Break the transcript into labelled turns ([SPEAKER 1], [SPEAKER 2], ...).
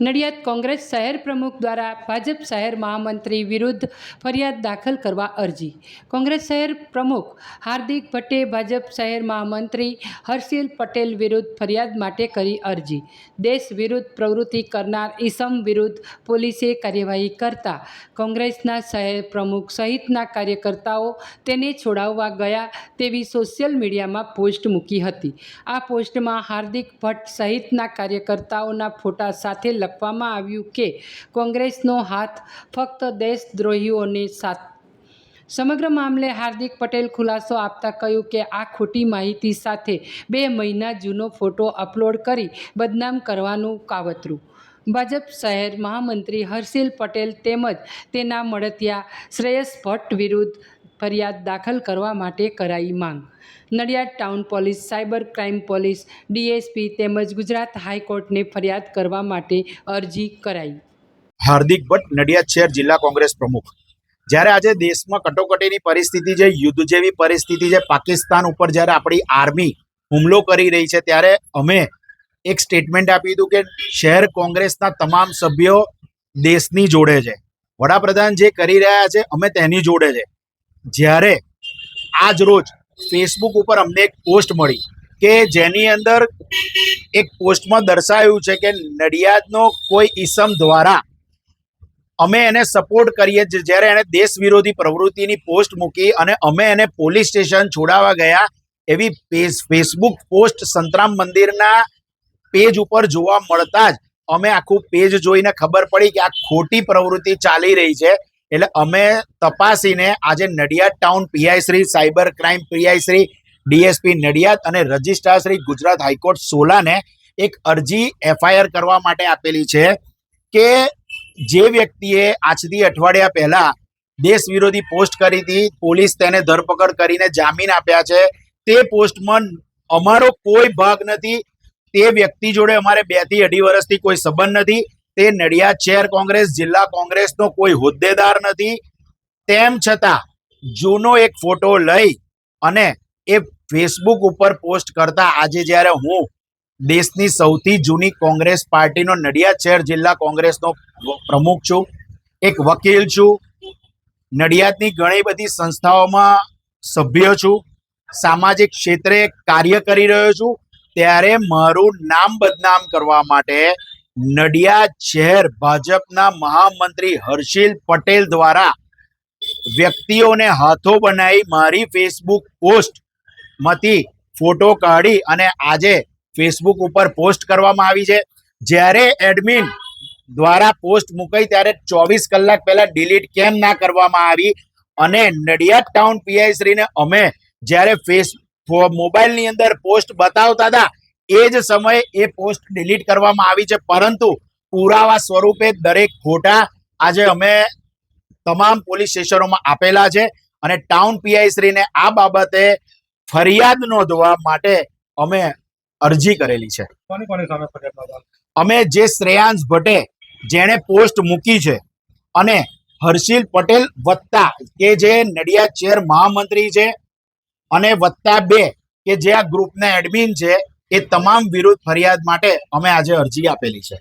[SPEAKER 1] નડિયાદ કોંગ્રેસ શહેર પ્રમુખ દ્વારા ભાજપ શહેર મહામંત્રી વિરુદ્ધ ફરિયાદ દાખલ કરવા અરજી. કોંગ્રેસ શહેર પ્રમુખ હાર્દિક ભટ્ટે ભાજપ શહેર મહામંત્રી હર્ષિલ પટેલ વિરુદ્ધ ફરિયાદ માટે કરી અરજી. દેશ વિરુદ્ધ પ્રવૃત્તિ કરનાર ઈસમ વિરુદ્ધ પોલીસે કાર્યવાહી કરતા કોંગ્રેસના શહેર પ્રમુખ સહિતના કાર્યકર્તાઓ તેને છોડાવવા ગયા તેવી સોશિયલ મીડિયામાં પોસ્ટ મૂકી હતી. આ પોસ્ટમાં હાર્દિક ભટ્ટ સહિતના કાર્યકર્તાઓના ફોટા સાથે લખવામાં આવ્યું કે કોંગ્રેસનો હાથ ફક્ત દેશદ્રોહીઓને સાથ સમગ્ર મામલે હાર્દિક પટેલ ખુલાસો આપતા કહ્યું કે આ ખોટી માહિતી સાથે બે મહિના જૂનો ફોટો અપલોડ કરી બદનામ કરવાનું કાવતરું. ભાજપ શહેર મહામંત્રી હર્ષિલ પટેલ તેમજ તેના મળતિયા શ્રેયસ ભટ્ટ વિરુદ્ધ ફરિયાદ દાખલ કરવા માટે કરાઈ માંગ. Nadiad town police, cyber crime police, DSP તેમજ ગુજરાત હાઈકોર્ટને ફરિયાદ કરવા માટે અરજી કરાઈ.
[SPEAKER 2] હાર્દિક ભટ્ટ, નડિયાદ શહેર જિલ્લા કોંગ્રેસ પ્રમુખ. જ્યારે આજે દેશમાં કટોકટીની પરિસ્થિતિ છે યુદ્ધ જેવી પરિસ્થિતિ છે પાકિસ્તાન ઉપર જ્યારે આપણી આર્મી હુમલો કરી રહી છે, ત્યારે અમે એક સ્ટેટમેન્ટ આપી હતું કે શહેર કોંગ્રેસના તમામ સભ્યો દેશની જોડે છે. વડાપ્રધાન જે કરી રહ્યા છે, અમે તેની જોડે છે. જ્યારે આજ રોજ ફેસબુક ઉપર અમને એક પોસ્ટ મળી કે જેની અંદર એક પોસ્ટમાં દર્શાવ્યું છે કે નડિયાદનો કોઈ ઈસમ દ્વારા અમે એને સપોર્ટ કરીએ જ્યારે એણે દેશ વિરોધી પ્રવૃત્તિની પોસ્ટ મૂકી અને અમે એને પોલીસ સ્ટેશન છોડાવવા ગયા એવી ફેસબુક પોસ્ટ સંતરામ મંદિરના પેજ ઉપર જોવા મળતા જ અમે આખું પેજ જોઈને ખબર પડી કે આ ખોટી પ્રવૃત્તિ ચાલી રહી છે. એટલે અમે તપાસીને આજે Nadiad town PI Shri, cyber crime PI Shri, DSP Nadiad અને registrar Shri Gujarat high court સોલાને એક અરજી એફઆઈઆર કરવા માટે આપેલી છે કે જે વ્યક્તિએ આજથી અઠવાડિયા પહેલા દેશ વિરોધી પોસ્ટ કરી હતી, પોલીસ તેને ધરપકડ કરીને જામીન આપ્યા છે. તે પોસ્ટમાં અમારો કોઈ ભાગ નથી. તે વ્યક્તિ જોડે અમારે બેથી અઢી વર્ષથી કોઈ સંબંધ નથી. તે નડિયાદ શહેર કોંગ્રેસ, જિલ્લા કોંગ્રેસનો કોઈ હોદ્દેદાર નથી. તેમ છતાં, જૂનો એક ફોટો લઈ અને એ ફેસબુક ઉપર પોસ્ટ કરતા આજે જ્યારે હું દેશની સૌથી જૂની કોંગ્રેસ પાર્ટીનો નડિયાદ શહેર, જિલ્લા કોંગ્રેસનો પ્રમુખ છું, એક વકીલ છું, નડિયાદની ઘણી બધી સંસ્થાઓમાં સભ્ય છું, સામાજિક ક્ષેત્રે કાર્ય કરી રહ્યો છું, ત્યારે મારું નામ બદનામ કરવા માટે નડિયાદ શહેર ભાજપના મહામંત્રી હર્ષિલ પટેલ દ્વારા વ્યક્તિઓને હાથો બનાવી મારી ફેસબુક પોસ્ટમાંથી ફોટો કાઢી અને આજે ફેસબુક ઉપર પોસ્ટ કરવામાં આવી છે. જ્યારે એડમિન દ્વારા પોસ્ટ મુકાઈ ત્યારે ચોવીસ કલાક પહેલા ડિલીટ કેમ ના કરવામાં આવી અને નડિયાદ ટાઉન પીઆઈ શ્રીને અમે જ્યારે ફેસ મોબાઈલની અંદર પોસ્ટ બતાવતા હતા એ જ સમયે એ પોસ્ટ ડિલીટ કરવામાં આવી છે પરંતુ પુરાવા સ્વરૂપે દરેક ફોટા આજે અમે તમામ પોલીસ સ્ટેશનોમાં આપેલા છે અને ટાઉન પીઆઈ શ્રીને આ બાબતે ફરિયાદ નોંધવા માટે અમે અરજી કરેલી છે? અમે જે શ્રેયાંશ ભટ્ટે જેણે પોસ્ટ મૂકી છે અને હર્ષિલ પટેલ વત્તા કે જે નડિયાદ ચેર મહામંત્રી છે અને વત્તા બે કે જે આ ગ્રુપના એડમિન છે એ તમામ વિરુદ્ધ ફરિયાદ માટે અમે આજે અરજી આપેલી છે.